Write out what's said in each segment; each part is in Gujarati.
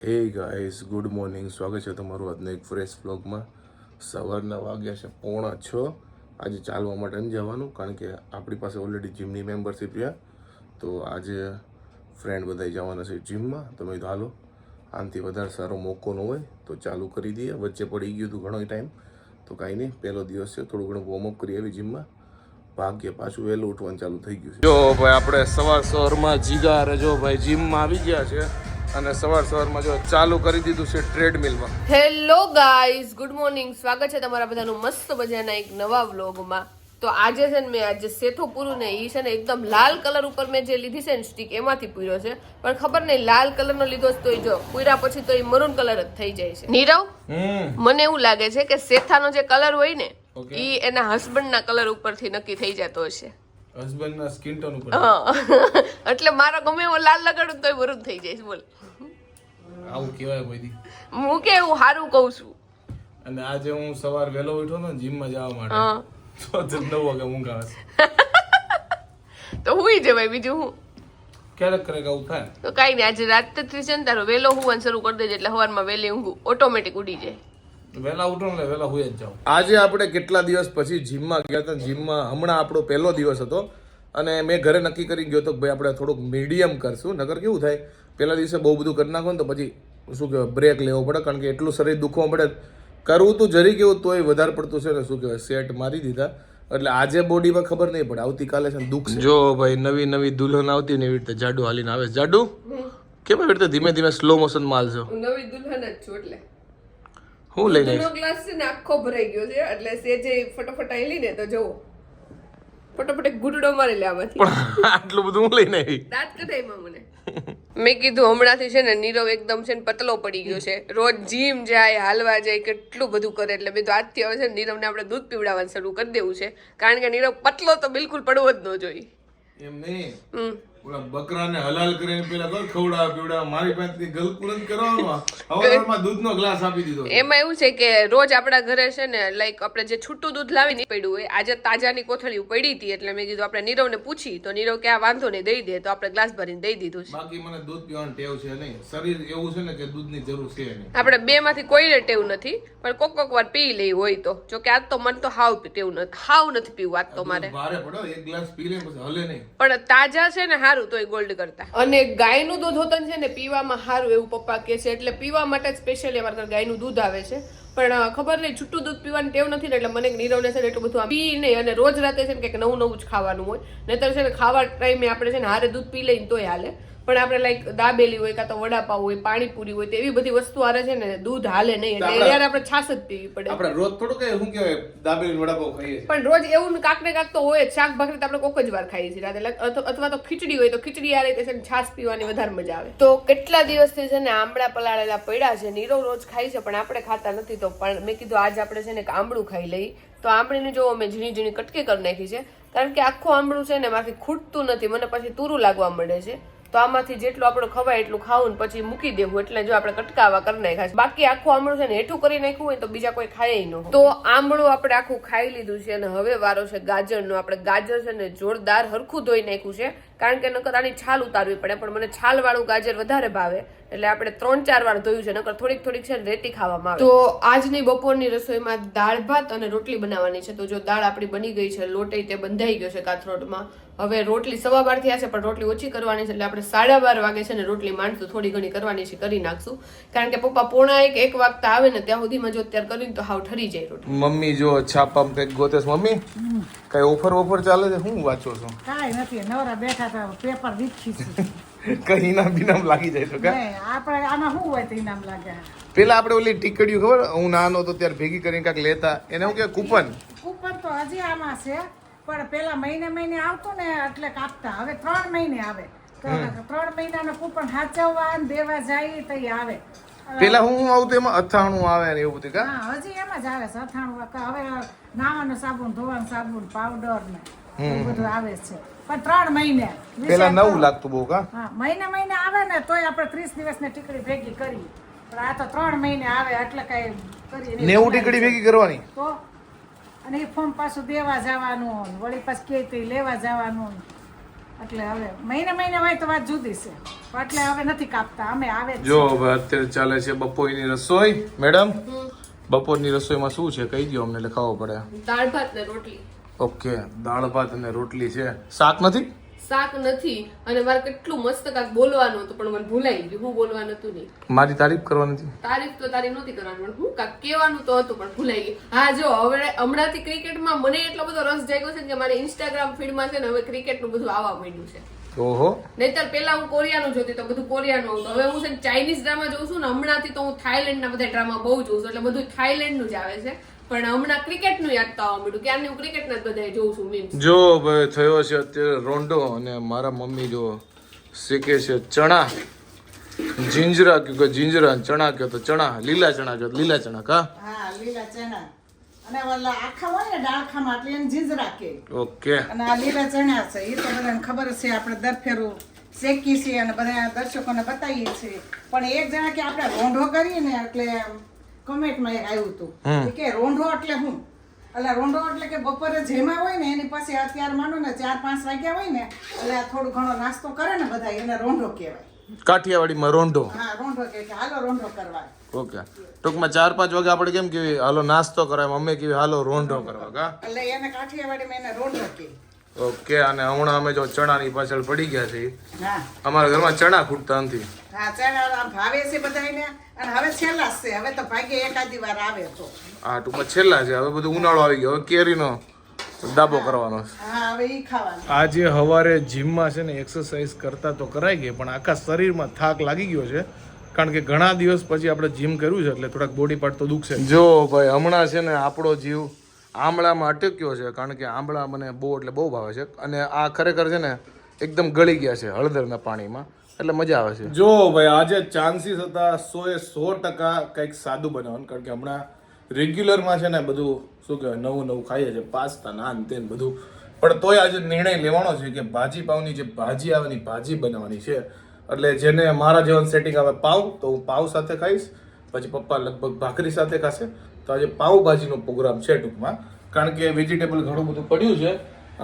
હે ગાઈસ ગુડ મોર્નિંગ સ્વાગત છે તમારું આજના એક ફ્રેશ વ્લોગમાં સવારના વાગ્યા છે પોણા છ. આજે ચાલવા માટે જવાનું કારણ કે આપણી પાસે ઓલરેડી જીમની મેમ્બરશીપ રહ્યા તો આજે ફ્રેન્ડ બધા જવાના છે જીમમાં તમે તો હાલો, આનાથી વધારે સારો મોકો ન હોય તો ચાલુ કરી દઈએ. વચ્ચે પડી ગયું હતું ઘણો ટાઈમ તો કાંઈ નહીં, પહેલો દિવસ છે, થોડું ઘણું વોર્મઅપ કરી આવી જીમમાં ભાગ્ય પાછું વહેલું ઉઠવાનું ચાલુ થઈ ગયું છે. જો ભાઈ, આપણે સવાર સવારમાં જીગા જો ભાઈ જીમમાં આવી ગયા છે. અને સવાર સવારમાં જો ચાલુ કરી દીધું છે ટ્રેડમિલમાં. Hello guys good morning. સ્વાગત છે તમારા બધાનું મસ્ત મજાના એક નવા વ્લોગમાં. તો આજે છે ને મેં આજે સેથો પૂરું ને એ છે ને એકદમ લાલ કલર ઉપર મેં જે લીધી છે ને સ્ટીક એમાંથી પૂર્યો છે. પણ ખબર નહીં લાલ કલરનો લીધો છે તો એ જો પૂર્યા પછી તો એ મરૂન કલર જ થઈ જાય છે. નીરવ મને એવું લાગે છે કે સેથાનો જે કલર હોય ને. એ એના હસબન્ડના કલર ઉપરથી નક્કી થઈ જતો હશે. હસબન્ડના સ્કિન ટોન ઉપર. એટલે મારો ગમે એવો લાલ લગાડું તોય બરું થઈ જાય બોલ. આવું કહેવાય કોઈ હું કે હું સારું કહું છું. અને આજે હું સવાર વહેલો ઉઠો ને જીમમાં જવા માટે. તો જ નવ વાગે ઊંઘ આવે તો હુઈ જવાય બીજું હું? ક્યારેક ક્યારેક આવું થાય. તો કાંઈ નહીં આજે રાત છે ને તારો વહેલો હું શરૂ કરી દેજે એટલે સવારમાં વહેલી ઊંઘું ઓટોમેટિક ઉડી જાય. વહેલા ઉઠો ને વહેલા હુઈ જ જાવ આજે આપણે કેટલા દિવસ પછી જીમમાં ગયા હતા? જીમમાં હમણાં આપણો પહેલો દિવસ હતો. અને મેં ઘરે નક્કી કરી ગયો તો ભાઈ આપણે થોડુંક મીડિયમ કરશું. નગર કેવું થાય? પહેલા દિવસે બહુ બધું કરી નાખો ને તો પછી શું કહેવાય બ્રેક લેવો પડે. કારણ કે એટલું શરીર દુખવા પડે કરવું તો જરી કેવું તોય વધારે પડતું છે ને શું કહેવાય સેટ મારી દીધા. એટલે આજે બોડીમાં ખબર નહીં પડે. આવતીકાલે છે ને દુઃખ જો ભાઈ નવી નવી દુલ્હન આવતી ને એવી રીતે જાડુ હાલીને આવે. છે. જાડુ કેમ એવી રીતે ધીમે ધીમે સ્લો મોશન માલશો હું નવી દુલ્હન જ છું એટલે. હું લઈને દૂધનો ગ્લાસ છે ને આખો ભરાઈ ગયો છે એટલે સેજે ફટાફટ આવી ને તો જવો ફટાફટ એક ગુડડો મારી લે આમાંથી. પણ આટલું બધું હું લઈને આવી? દાંત કઢાઈમાં મને. મેં કીધું હમણાંથી છે ને નીરવ એકદમ છે ને પતલો પડી ગયો છે. રોજ જીમ જાય હાલવા જાય કેટલું બધું કરે એટલે મેં તો આજથી હવે છે ને નીરવને આપણે દૂધ પીવડાવવાનું શરૂ કરી દેવું છે. કારણ કે નીરવ પતલો તો બિલકુલ પડવો જ ન જોઈએ. એમ નહીં? હમ. ઓલા બકરાને હલાલ કરીને પેલા તો ખવડાવ પીવડાવ મારી પાસેથી ગલકું નથી હવારમાં દૂધનો ગ્લાસ આપી દીધો. એમાં એવું છે કે રોજ આપણા ઘરે છે ને લાઈક આપણે જે છૂટું દૂધ લાવીને પડ્યું હોય આજે તાજાની કોથળી પડી હતી એટલે મેં કીધું આપણે નીરવને પૂછી તો નીરવ કે આ વાંધો નહીં દઈ દે તો આપણે ગ્લાસ ભરીને દઈ દીધું છે. બાકી મને દૂધ પીવાનું ટેવ છે નહીં. શરીર એવું છે ને કે દૂધની જરૂર છે નહીં. આપણે બે માંથી કોઈને ટેવ નથી પણ કોક કોક વાર પી લઈ હોય તો. જો કે આજ તો મને તો હાવ ટેવ નથી હાવ નથી પીવું આજ તો મારે. ભારે પડો એક ગ્લાસ પી લે પછી હલે નહીં. પણ તાજા છે ને સારું તોય ગોલ્ડ કરતા. અને ગાયનું દૂધ હોતન છે ને પીવામાં સારું એવું પપ્પા કે છે, એટલે પીવા માટે સ્પેશિયલી અમારા ઘરે ગાયનું દૂધ આવે છે. પણ ખબર નહીં, છૂટું દૂધ પીવાની ટેવ નથી ને એટલે મને નીરવને છે ને એટલું બધું પી નહીં અને રોજ રાતે છે ને કંઈક નવું નવું જ ખાવાનું હોય. નહીતર છે ને ખાવા ટાઈમે આપણે છે ને હારે દૂધ પી લઈને તોય હાલે. પણ આપણે લાઈક દાબેલી હોય કાં તો વડાપાવ હોય પાણીપુરી હોય તેવી એવી બધી વસ્તુ આવે છે ને દૂધ હાલે નહીં. એટલે યાર આપણે છાશ જ પીવી પડે. આપણે રોજ થોડું કે શું કહેવાય દાબેલી વડાપાવ ખાઈએ પણ રોજ એવું ને કાંક ને કાંક તો હોય જ. શાક ભાખરી તો આપણે કોક જ વાર ખાઈએ છીએ રાતે. અથવા તો ખીચડી હોય તો ખીચડી યારે છે ને છાશ પીવાની વધારે મજા આવે. તો કેટલા દિવસથી છે ને આમળા પલાળેલા પડ્યા છે? નીરવ રોજ ખાય છે પણ આપણે ખાતા નથી તો પણ મેં કીધું આજ આપણે છે ને આમળું ખાઈ લઈ તો આમળીની જો મેં ઝીણી ઝીણી કટકી કરી નાખી છે. કારણ કે આખું આમળું છે ને માથી ખૂટતું નથી. મને પછી તુરું લાગવા મળે છે. તો આમાંથી જેટલું આપણે ખવાય એટલું ખાવું પછી મૂકી દેવું, એટલે જો આપણે કટકાવા કરી નાખ્યા બાકી આખું આમળું છે ને હેઠું કરી નાખ્યું હોય તો બીજા કોઈ ખાય ન તો આમળું આપણે આખું ખાઈ લીધું છે અને હવે વારો છે ગાજરનો. આપણે ગાજર છે ને જોરદાર હરખું ધોઈ નાખ્યું છે. કારણ કે નકર આની છાલ ઉતારવી પડે, પણ મને છાલ વાળું ગાજર વધારે ભાવે. એટલે આપણે ત્રણ ચાર વાર ધોયું છે, નકર થોડીક થોડીક છે રેતી ખાવામાં આવે. તો આજની બપોરની રસોઈમાં દાળ ભાત અને રોટલી બનાવવાની છે. તો જો દાળ આપણી બની ગઈ છે, લોટે તે બંધાઈ ગયો છે કાથરોટમાં. હવે રોટલી સવા બાર થયા છે પણ રોટલી ઓછી કરવાની છે એટલે આપણે સાડા બાર વાગે છે ને રોટલી માંડશું થોડી ઘણી કરવાની છે કરી નાખશું. કારણ કે પપ્પા પોણા એક એક વાગતા આવે ને ત્યાં સુધીમાં જો અત્યારે કરીને તો હાવ ઠરી જાય રોટલી. મમ્મી જો છાપામાં કંઈક ગોતેશ મમ્મી? કઈ ઓફર ઓફર ચાલે છે? હું વાંચો છો? કાંઈ નથી નવરા બેઠા તો પેપર છે. કઈ ઇનામ બિનામ લાગી જાય તો કે? આપણે આમાં શું હોય તો ઇનામ લાગે? પેલા આપણે ઓલી ટીકડીયું ખબર? હું નાનો હતો ત્યારે ભેગી કરીને કાંઈક લેતા. એને હું કે કૂપન? કૂપન તો હજી આમાં છે. પણ પેલા મહિને મહિને આવતું ને એટલે કાપતા. હવે ત્રણ મહિને આવે. ત્રણ મહિનાનો કૂપન સાચવવા ને દેવા જાય તો આવે. પેલા હું આવતું એમાં અથાણું આવે ને એવું બધું કા? હા હજી એમ જ આવે છે અથાણું. હવે નાવાનો સાબુન ધોવાનું સાબુન પાવડર ને બધું આવે છે. પણ ત્રણ મહિને. પેલા નવું લાગતું બહુ કા? મહિને મહિને આવે ને તોય આપણે ત્રીસ દિવસની ટીકડી ભેગી કરી. પણ આ તો ત્રણ મહિને આવે એટલે કઈ કરી નેવું ટીકડી ભેગી કરવાની? તો અને એ ફોર્મ પાછું દેવા જવાનું વળી પાછું કે તે લેવા જવાનું એટલે હવે મહિને મહિને હોય તો વાત જુદી છે. એટલે હવે નથી કાપતા અમે આવે જો હવે અત્યારે ચાલે છે બપોરની રસોઈ. મેડમ બપોરની રસોઈમાં શું છે? કહી દો અમને લખાવો પડે. દાળ ભાત ને રોટલી. ઓકે દાળ ભાત અને રોટલી છે. શાક નથી? શાક નથી અને મારે કેટલું મસ્ત કાક બોલવાનું હતું પણ મને ભૂલાઈ ગયું. હું બોલવાનું હતું નહીં. મારી તારીફ કરવાની હતી. તારીફ તો તારી નહોતી કરવાની પણ હું કાક કહેવાનું તો હતું પણ ભૂલાઈ ગયું હા જો હવે હમણાંથી ક્રિકેટમાં મને એટલો બધો રસ જાગ્યો છે કે મારે ઇન્સ્ટાગ્રામ ફીડમાં છે ને હવે ક્રિકેટનું બધું આવવા માંડ્યું છે. ઓહો. નહીતર પેલા હું કોરિયાનું જોતી તો બધું કોરિયાનું આવતું. હવે હું છે ચાઇનીઝ ડ્રામા જોઉં છું ને હમણાંથી તો હું થાઈલેન્ડના બધા ડ્રામા બહુ જોઉં છું એટલે બધું થાઈલેન્ડનું જ આવે છે. પણ હમણાં ક્રિકેટનું યાદ તો આવવા માંડ્યું. આને હું ક્રિકેટના જ બધા જોઉં છું મીમ્સ જો ભાઈ થયો છે અત્યારે રોંડો અને મારા મમ્મી જો શીખે છે ચણા. જીંજરા કે જીંજરા ચણા કે તો ચણા. લીલા ચણા કે લીલા ચણા કા? હા લીલા ચણા. અને ઓલા આખા હોય ને ડાળખામાં એટલે એને જીંજરા કે. ઓકે. અને આ લીલા ચણા છે એ તો બધાને ખબર છે આપણે દર શેકી છે અને બધા દર્શકોને બતાવીએ છીએ. પણ એક જણા કે આપણે રોંઢો કરીએ ને એટલે કમેન્ટમાં એક આવ્યું હતું. કે રોંઢો એટલે હું? એટલે રોંઢો એટલે કે બપોરે જેમાં હોય ને એની પાસે અત્યારે માનો ને ચાર પાંચ વાગ્યા હોય ને એટલે થોડો ઘણો નાસ્તો કરે ને બધા એને રોંઢો કહેવાય. કાઠિયાવાડીમાં રોંઢો? હા રોંઢો કે હાલો રોંઢો કરવા ઓકે. ટૂંકમાં ચાર પાંચ વાગે આપણે કેમ કેવી હાલો નાસ્તો કરાય મમ્મી કેવી હાલો રોંઢો કરવા કા? એટલે એને કાઠિયાવાડીમાં એને રોંઢો કહે. ઓકે અને હમણાં અમે જો ચણાની પાછળ પડી ગયા છીએ. અમારા ઘરમાં ચણા ખૂટતા નથી. હા ચણા ભાવે છે બધાને અને હવે છેલ્લા છે હવે તો ભાગ્ય એકાદી વાર આવે તો. આ ટૂંકમાં છેલ્લા છે હવે બધું ઉનાળો આવી ગયો હવે કેરીનો દાબો કરવાનો છે. હા હવે આજે સવારે જીમમાં છે ને એક્સરસાઇઝ કરતા તો કરાઈ ગઈ પણ આખા શરીરમાં થાક લાગી ગયો છે કારણ કે ઘણા દિવસ પછી આપણે જીમ કર્યું છે એટલે થોડાક બોડી પાર્ટ તો દુખશે જો ભાઈ હમણાં છે ને આપણો જીવ આંબળામાં અટક્યો છે, કારણ કે આંબળા મને બહુ એટલે બહુ ભાવે છે. અને આ ખરેખર છે ને, એકદમ ગળી ગયા છે હળદરના પાણીમાં. એટલે મજા આવે છે. જો ભાઈ, આજે ચાન્સીસ હતા સો એ સો ટકા કંઈક સાદું બનાવવાનું, કારણ કે હમણાં રેગ્યુલરમાં છે ને બધું, શું કહેવાય, નવું નવું ખાઈએ છે પાસ્તા, નાન, તેન બધું. પણ તોય આજે નિર્ણય લેવાનો છે કે ભાજી પાઉની જે ભાજી આવેની ભાજી બનાવવાની છે. એટલે જેને મારા જેવન સેટિંગ આવે પાવ તો હું પાઉં સાથે ખાઈશ, પછી પપ્પા લગભગ ભાખરી સાથે ખાશે. તો આજે પાવભાજીનો પ્રોગ્રામ છે ટૂંકમાં. કારણ કે વેજીટેબલ ઘણું બધું પડ્યું છે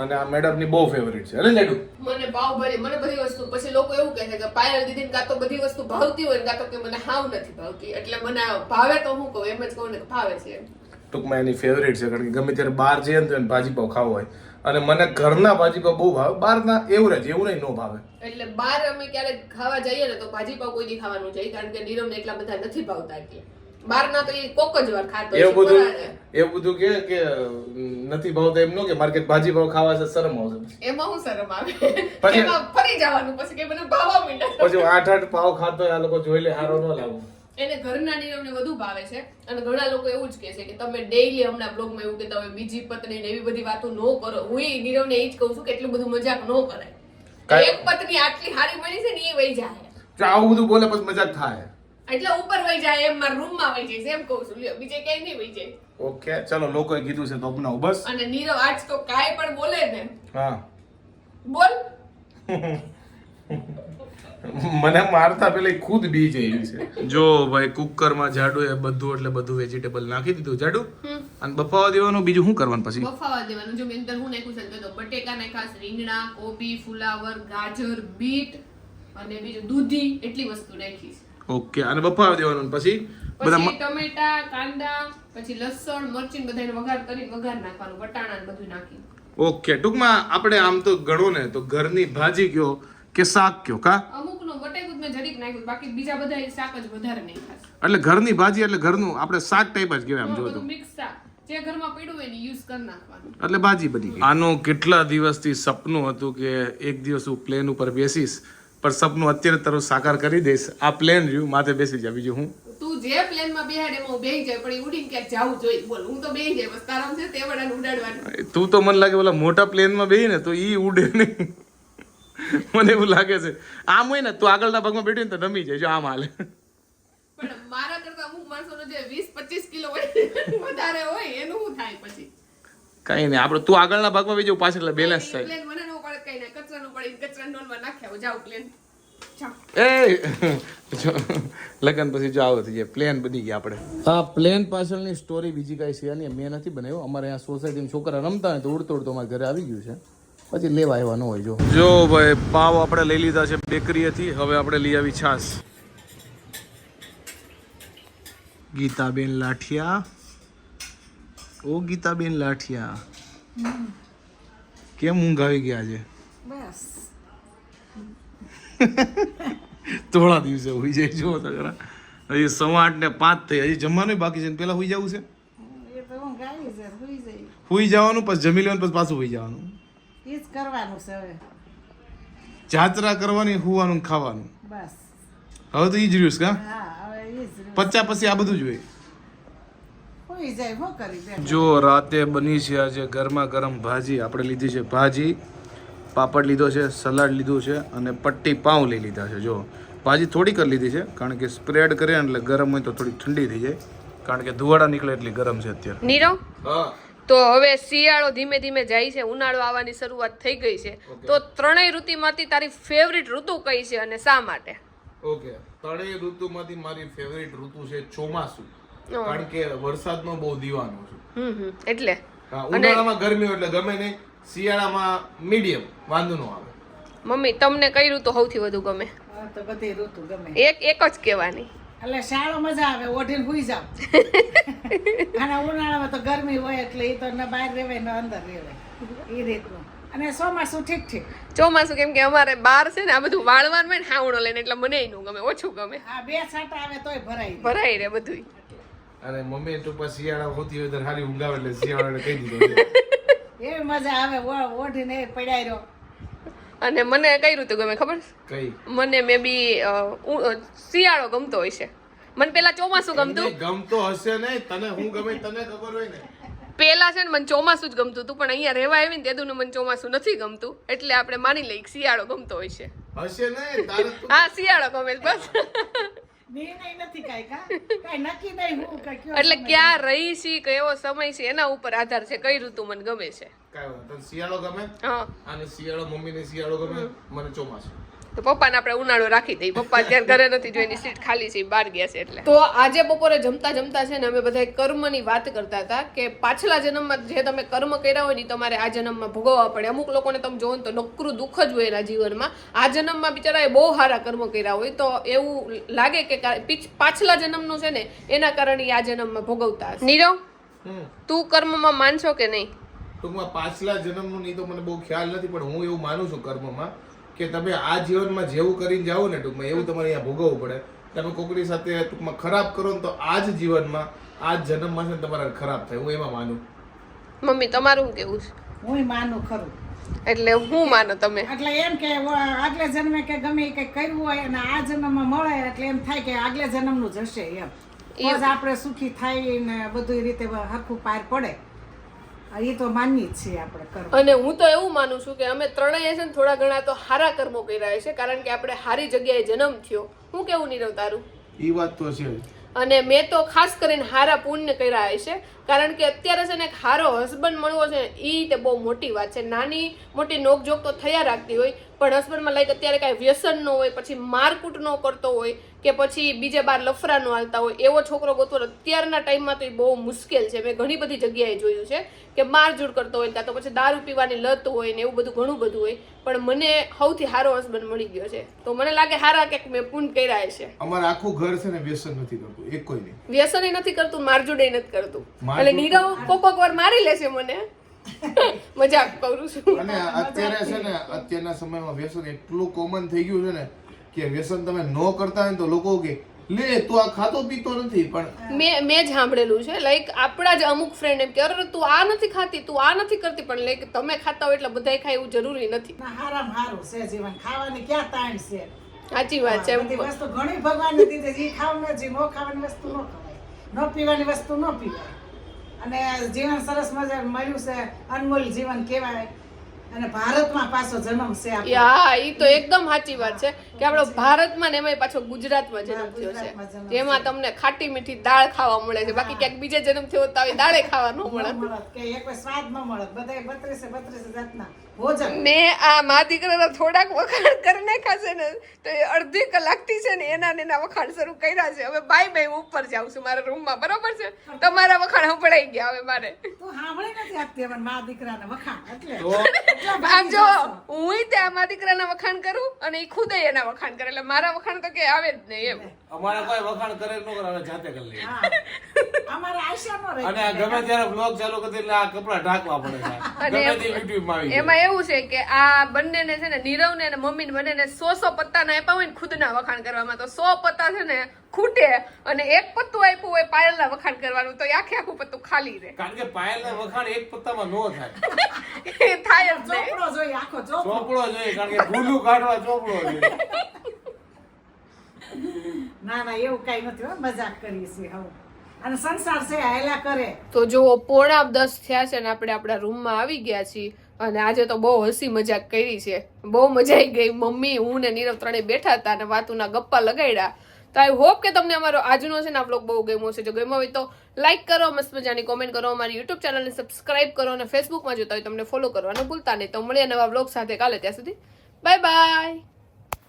અને આ મેડમની બહુ ફેવરિટ છે. એટલે લેડુ? મને પાવભાજી મને બધી વસ્તુ. પછી લોકો એવું કહે છે કે પાયલ દીદીને કાં તો બધી વસ્તુ ભાવતી હોય ને કાં તો કે મને હાવ નથી ભાવતી. એટલે મને ભાવે તો હું કહું એમ જ કહું ને ભાવે છે ટૂંકમાં એની ફેવરિટ છે કારણ કે ગમે ત્યારે બહાર જઈએ ને તો એને ભાજીપાવ ખાવો હોય. અને મને ઘરના ભાજીપાવ બહુ ભાવે બહારના એવું એવરેજ એવું નહીં ન ભાવે. એટલે બહાર અમે ક્યારેક ખાવા જઈએ ને તો ભાજી પાવ કોઈ દી ખાવાનું જાય કારણ કે નીરવને એટલા બધા નથી ભાવતા એટલે બહારના તો એ કોક જ વાર ખાતો એવું બધું એવું બધું કે કે નથી ભાવતા એમ ન કે માર્કેટ ભાજીપાવ ખાવા છે શરમ આવશે એમાં હું શરમ આવે? પછી- ફરી જવાનું પછી કે મને ભાવવા માંડ્યા પછી આઠ આઠ પાવ ખાતો આ લોકો જોઈ લે હારો ન લાગુ. એને ઘરના નીરવને વધુ ભાવે છે અને ઘણા લોકો એવું જ કહે છે કે તમે ડેઈલી હમણાં બ્લોગમાં એવું કે હોય બીજી પત્ની ને એવી બધી વાતો ન કરો. હું ઈ નીરવને એ જ કહું છું કે એટલું બધું મજાક ન કરાય. એક પત્ની આટલી હારી બની છે ને એ વહી જાય. આવું બધું બોલે પછી મજાક થાય. એટલે ઉપર વહી જાય એમ મારા રૂમમાં વહી જાય એમ કહું છું. લ્યો બીજે ક્યાંય નહીં વહી જાય. ઓકે ચલો લોકોએ કીધું છે તો અપનાવ બસ. અને નીરવ આજ તો કાંઈ પણ બોલે ને. હા. બોલ. મને મારતા પેલા ખુદ બી જાય છે. જો ભાઈ કુકરમાં જાડુ એ બધું એટલે બધું વેજીટેબલ નાખી દીધું જાડુ. અને બફાવા દેવાનું બીજું શું કરવાનું પછી? બફાવા દેવાનું. જો મેં અંદર હું નાખ્યું છે તો બટેકા નાખાસ રીંગણા કોબી ફુલાવર ગાજર બીટ અને બીજું દૂધી એટલી વસ્તુ નાખી છે. ઓકે અને બફાવી દેવાનું અને પછી બધા ટમેટા કાંદા પછી લસણ મરચી બધાને વઘાર કરી વઘાર નાખવાનું વટાણા ને બધું નાખી ઓકે ટૂંકમાં આપણે આમ તો ગણો ને તો ઘરની ભાજી કયો કે શાક કયો કા? અમુકનું બટેકું જ મેં જરીક નાખ્યું બાકી બીજા બધા શાક જ વધારે નહીં એટલે ઘરની ભાજી એટલે ઘરનું આપણે શાક ટાઈપ જ કહેવાય આમ જો તો. મિક્સ શાક. જે ઘરમાં પડ્યું હોય યુઝ કરી નાખવાનું. એટલે ભાજી બની ગઈ. આનું કેટલા દિવસથી સપનું હતું કે એક દિવસ હું પ્લેન ઉપર બેસીશ પણ સપનું અત્યારે તરત સાકાર કરી દઈશ. આ પ્લેન રહ્યું માથે બેસી જાય બીજું હું? તું જે પ્લેનમાં બેહાડ હું બેહી જાય પણ ઉડીને ક્યાંક જાવું જોઈએ. બોલ હું તો બેહી જાય બસ તારામ છે તે વડાને ઉડાડવાનું. તું તો મને લાગે ઓલા મોટા પ્લેનમાં બેહી ને તો ઈ ઉડે નહીં. મને એવું લાગે છે. આમ હોય ને તું આગળના ભાગમાં બેઠી ને તો નમી જાય. જો આમ હાલે. પણ મારા કરતા અમુક માણસોનો જે વીસ પચીસ કિલો હોય વધારે હોય એનું શું થાય પછી? કઈ નહીં આપણે તું આગળના ભાગમાં બેજો પાછળ એટલે બેલેન્સ થાય. મને નો પડે કઈ ના કચરાનું પડી કચરા નોનમાં નાખ્યા જાવ પ્લેન એ જો, લગન પછી જો આવો થઈ જાય પ્લેન બની ગયા આપણે. આ પ્લેન પાછળની સ્ટોરી બીજી કાંઈ છે નહીં. મેં નથી બનાવ્યું. અમારે અહીંયા સોસાયટીમાં છોકરા રમતા હોય તો ઉડતો ઉડતો અમારા ઘરે આવી ગયું છે. પછી લેવા આવ્યા ન હોય જો. જો ભાઈ પાવ આપણે લઈ લીધા છે બેકરીએથી હવે આપણે લઈ આવી છાસ ગીતાબેન લાઠિયા. ઓ ગીતાબેન લાઠિયા. કેમ ઊંઘ આવી ગયા છે? બસ. થોડા દિવસે હોઈ જાય જો તો હજી સવા આઠ ને પાંચ થઈ હજી જમવાનું બાકી છે ને પેલા હોઈ જવું છે? એ હોઈ જવાનું પછી જમી લેવાનું પછી પાછું હોઈ જવાનું. એ જ કરવાનું છે હવે. જાત્રા કરવાની હોવાનું ખાવાનું. બસ. હવે તો ઈ જ રહ્યું કા? એ પચ્ચા પછી આ બધું જ હોય. સુઈ જાય શું કરી બેન જો રાતે બની છે આજે ગરમા ગરમ ભાજી. આપણે લીધી છે ભાજી. પાપડ લીધો છે સલાડ લીધું છે અને પટ્ટી પાઉં લઈ લીધા છે જો. ભાજી થોડીક કરી લીધી છે કારણ કે સ્પ્રેડ કરે એટલે ગરમ હોય તો થોડી ઠંડી થઈ જાય. કારણ કે ધુવાડા નીકળે એટલી ગરમ છે અત્યારે. નીરવ? તો હવે શિયાળો ધીમે ધીમે જાય છે ઉનાળો આવવાની શરૂઆત થઈ ગઈ છે. તો ત્રણેય ઋતુમાંથી તારી ફેવરિટ ઋતુ કઈ છે અને શા માટે? ઓકે. ત્રણેય ઋતુમાંથી મારી ફેવરિટ ઋતુ છે ચોમાસું. કારણ કે વરસાદનો બહુ દીવાનો છું. એટલે? ઉનાળામાં ગરમી એટલે ગમે નહીં શિયાળામાં મીડિયમ વાંધો ન આવે. મમ્મી તમને કઈ ઋતુ સૌથી વધુ ગમે? તો બધી ઋતુ ગમે. એક એક જ કહેવાની. એટલે શાળો મજા આવે ઓઢીને હુઈ જાવ અને ઉનાળામાં તો ગરમી હોય એટલે એ તો ન બહાર રહેવાય ન અંદર રહેવાય એ રીતનું. અને ચોમાસું ઠીક ઠીક. ચોમાસું કેમ કે અમારે બાર છે ને આ બધું વાળવાનું હોય ને હાવણો લઈને એટલે મને એનું ગમે ઓછું ગમે. આ બે છાંટા આવે તોય ભરાય. ભરાય રે બધું અને મમ્મી તો પછી શિયાળા હોતી હોય તો સારી ઊંઘ એટલે શિયાળા કહી દીધું એવી મજા આવે ઓ- ઓઢીને એ રહ્યો. અને મને કઈ ઋતુ ગમે ખબર? કઈ? મને મે બી શિયાળો ગમતો હોય છે. મને પેલા ચોમાસું ગમતું. ગમતો હશે ને તને હું ગમે તને ખબર હોય ને. પેલા છે ને મને ચોમાસું જ ગમતું હતું પણ અહીંયા રહેવા આવી ને તેદું મને ચોમાસું નથી ગમતું. એટલે આપણે માની લઈએ કે શિયાળો ગમતો હોય છે. હશે ને હા શિયાળો ગમે બસ. નિર્ણય નથી કાંઈ કા? કાંઈ નક્કી નહીં હું કાંઈ કયો એટલે ક્યાં રહી છી કયો સમય છે એના ઉપર આધાર છે કઈ ઋતુ મને ગમે છે? શિયાળો ગમે? અને શિયાળો મમ્મીને શિયાળો ગમે? મને ચોમાસું. તો પપ્પાને આપણે ઉનાળો રાખી દઈએ. પપ્પા અત્યારે ઘરે નથી જો એની સીટ ખાલી છે બહાર ગયા છે એટલે. તો આજે બપોરે જમતા જમતા છે ને અમે બધા કર્મની વાત કરતા હતા કે પાછલા જન્મમાં જે તમે કર્મ કર્યા હોય ને તમારે આ જન્મમાં ભોગવવા પડે. અમુક લોકોને તમે જોવો ને તો નકરું દુઃખ જ હોય એના જીવનમાં. આ જન્મમાં બિચારાએ બહુ સારા કર્મ કર્યા હોય. તો એવું લાગે કે પીછ- પાછલા જન્મનું છે ને એના કારણે આ જન્મમાં ભોગવતા. નીરવ તું કર્મમાં માનશો કે નહીં? ટૂંકમાં પાછલા જન્મનું નહીં તો મને બહુ ખ્યાલ નથી પણ હું એવું માનું છું કર્મમાં કે તમે આ જીવનમાં જેવું કરીને જાઓ ને ટૂંકમાં એવું તમારે અહીંયા ભોગવવું પડે. તમે કોકની સાથે ટૂંકમાં ખરાબ કરો ને તો આ જ જીવનમાં આ જ જન્મમાં છે તમારે ખરાબ થાય. હું એમાં માનું. મમ્મી તમારું કેવું છે? હું માનું ખરું. એટલે હું માનો તમે? એટલે એમ કે આગલા જન્મે કે ગમે એ કંઈક કર્યું હોય અને આ જન્મમાં મળે એટલે એમ થાય કે આગલે જન્મનું જશે હશે એમ. આપણે સુખી થાય ને બધું રીતે હરખું પાર પડે. એ તો માનીએ જ છીએ આપણે કર્મ. અને હું તો એવું માનું છું કે અમે ત્રણેય છે ને થોડા ઘણા તો સારા કર્મો કર્યા છે કારણ કે આપણે સારી જગ્યાએ જન્મ થયો. હું કેવું નીરવ તારું? એ વાત તો છે. અને મેં તો ખાસ કરીને હારા પુણ્ય કર્યા છે કારણ કે અત્યારે છે ને એક હારો હસબન્ડ મળવો છે ને એ તે બહુ મોટી વાત છે. નાની મોટી નોકજોક તો થયા રાખતી હોય પણ હસબન્ડમાં લાઈક અત્યારે કાંઈ વ્યસન ન હોય પછી મારકૂટ ન કરતો હોય કે પછી બીજે બાર લફરા ન હાલતા હોય એવો છોકરો ગોતવો અત્યારના ટાઈમમાં તો એ બહુ મુશ્કેલ છે. મેં ઘણી બધી જગ્યાએ જોયું છે કે મારઝૂડ કરતો હોય કાં તો પછી દારૂ પીવાની લત હોય ને એવું બધું ઘણું બધું હોય પણ મને સૌથી સારો હસબન્ડ મળી ગયો છે. તો મને લાગે હારા કે મેં પૂન કર્યા છે અમારું આખું ઘર છે ને વ્યસન નથી કરતું એક કોઈ નહીં. વ્યસન નથી કરતું મારજુડે નથી કરતું. એટલે નીરવ કોક વાર મારી લેશે મને. મજાક કરું છું. અને અત્યારે છે ને અત્યારના સમયમાં વ્યસન એટલું કોમન થઈ ગયું છે ને કે વ્યસન તમે નો કરતા હોય તો લોકો કે લે તું આ ખાતો પીતો નથી. પણ મેં મેં જ સાંભળેલું છે. લાઈક આપણા જ અમુક ફ્રેન્ડ એમ કે અરે તું આ નથી ખાતી તું આ નથી કરતી. પણ લાઈક તમે ખાતા હોય એટલે બધાય ખાય એવું જરૂરી નથી. હારામ હારું છે જીવન. ખાવાની ક્યાં તાણ છે? સાચી વાત છે. બધી વસ્તુ ઘણી ભગવાન દીધી જે ખાવાનું જે નો ખાવાની વસ્તુ નો ખાવાય. ન પીવાની વસ્તુ ન પીવાય. અને જીવન સરસ મજા મળ્યું છે. અનમોલ જીવન કહેવાય. અને ભારતમાં પાછો જન્મ છે હા એ તો એકદમ સાચી વાત છે કે આપણો ભારતમાં ને એમાંય પાછો ગુજરાતમાં જન્મ થયો છે. જેમાં તમને ખાટી મીઠી દાળ ખાવા મળે છે. બાકી ક્યાંક બીજે જન્મ થયો તો આવી દાળે ખાવા ન મળે. કે એક સ્વાદ ન મળે બધા બત્રીસે બત્રીસ જાતના. મેં આ મા દીકરાના થોડાક વખાણ કરી નાખ્યા છે ને તો એ અડધી કલાકથી છે ને એના ને એના વખાણ શરૂ કર્યા છે. હવે બાય બાય હું ઉપર જાઉં છું મારા રૂમમાં બરોબર છે? તમારા વખાણ સંભળાઈ ગયા હવે મારે. તું સાંભળી નથી આપતી હવે મા દીકરાને વખાણ એટલે આમ જો હું ત્યાં મા દીકરાના વખાણ કરું અને એ ખુદે એના વખાણ કરે. એટલે મારા વખાણ તો કે આવે જ નહીં એમ. અમારા કોઈ વખાણ કરે ન કરે જાતે કરી લે અમારા આશા નો રહે. અને ગમે ત્યારે બ્લોગ ચાલુ કરી એટલે આ કપડા ઢાંકવા પડે છે. અને ગમે તે યુટ્યુબમાં આવી એમાં એવું છે કે આ બંનેને છે ને નીરવ ને અને મમ્મી બંનેને સો સો પત્તાના આપ્યા હોય ને ખુદના વખાણ કરવામાં. તો સો પત્તા છે ને ખૂટે અને એક પત્તું આપ્યું હોય પાયલના વખાણ કરવાનું. તો આખે આખું પત્તું ખાલી રહે. કારણ કે પાયલના વખાણ એક પત્તામાં નો થાય. એ થાય જ નહીં. ચોપડો જોઈએ આખો ચોપડો. ચોપડો જોઈએ કારણ કે ભૂલું કાઢવા ચોપડો જોઈએ. ના ના એવું કઈ નથી હો મજાક કરીએ છીએ હવે. અને સંસાર છે આયલા કરે. તો જો પોણા દસ થયા છે ને આપણે આપણા રૂમમાં આવી ગયા છીએ. અને આજે તો બહુ હસી મજાક કરી છે. બહુ મજા આવી ગઈ. મમ્મી, હું ને નીરવ ત્રણેય બેઠા હતા અને વાતુના ગપ્પા લગાડ્યા તો આઈ હોપ કે તમને અમારો આજનો છે ને આ બ્લોગ બહુ ગમ્યો છે જો ગમ્યો હોય તો લાઇક કરો, મસ્ત મજાની કોમેન્ટ કરો. અમારી યુટ્યુબ ચેનલને સબસ્ક્રાઇબ કરો અને ફેસબુકમાં જોતા હોય તમને ફોલો કરવાનું ભૂલતા નહીં. તો મળીએ નવા બ્લોગ સાથે કાલે ત્યાં સુધી. Bye bye